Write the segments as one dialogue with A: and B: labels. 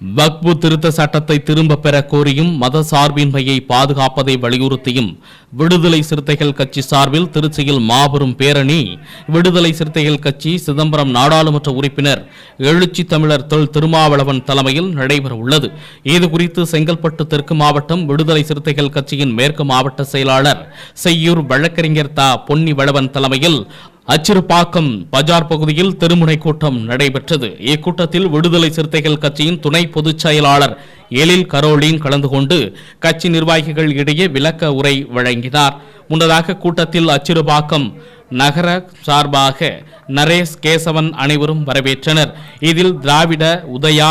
A: வக்பு திருத்த சட்டத்தை திரும்ப பெற கோரியும் மத சார்பின்மையை பாதுகாப்பதை வலியுறுத்தியும் விடுதலை சிறுத்தைகள் கட்சி சார்பில் திருச்சியில் மாபெரும் பேரணி விடுதலை சிறுத்தைகள் கட்சி சிதம்பரம் நாடாளுமன்ற உறுப்பினர் எழுச்சி தமிழர் தொல் திருமாவளவன் தலைமையில் நடைபெற உள்ளது. இதுகுறித்து செங்கல்பட்டு தெற்கு மாவட்டம் விடுதலை சிறுத்தைகள் கட்சியின் மேற்கு மாவட்ட செயலாளர் செய்யூர் வழக்கறிஞர் தா. பொன்னி வளவன் தலைமையில் அச்சிறுபாக்கம் பஜார் பகுதியில் திருமுனை கூட்டம் நடைபெற்றது. இக்கூட்டத்தில் விடுதலை சிறுத்தைகள் கட்சியின் துணை பொதுச் செயலாளர் எழில் கரோலின் கலந்து கொண்டு கட்சி நிர்வாகிகள் இடையே விளக்க உரை வழங்கினார். முன்னதாக கூட்டத்தில் அச்சிறுபாக்கம் நகர சார்பாக நரேஷ் கேசவன் அனைவரும் வரவேற்றனர். இதில் திராவிட உதயா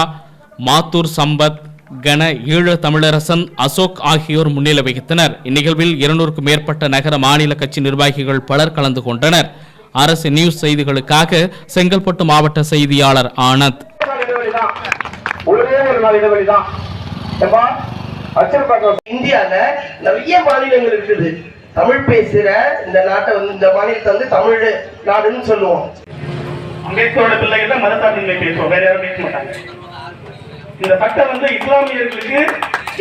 A: மாத்தூர் சம்பத் கன ஈழ தமிழரசன் அசோக் ஆகியோர் முன்னிலை வகித்தனர். இந்நிகழ்வில் இருநூறுக்கும் மேற்பட்ட நகர மாநில கட்சி நிர்வாகிகள் பலர் கலந்து கொண்டனர். அரசு நியூஸ் செய்திகளுக்காக செங்கல்பட்டு மாவட்ட செய்தியாளர் ஆனந்த்.
B: இந்தியால நிறைய மாநிலங்கள் இருக்குது. தமிழ் பேசுற இந்த நாட்டை வந்து இந்த மாநிலத்தை வந்து தமிழ் நாடுன்னு சொல்லுவோம்.
C: அம்பேத்கரோட பிள்ளைகள் தான் மதத்தாட்டின்மை பேசுவோம். வேற யாரும் பேச மாட்டாங்க. இந்த சட்டம் வந்து இஸ்லாமியர்களுக்கு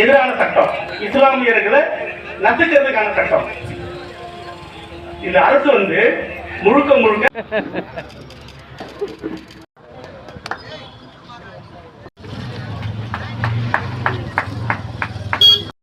C: எதிரான சட்டம். இஸ்லாமியர்களை நசுக்கிறதுக்கான சட்டம். இந்த அரசு வந்து முழுக்க முழுக்க.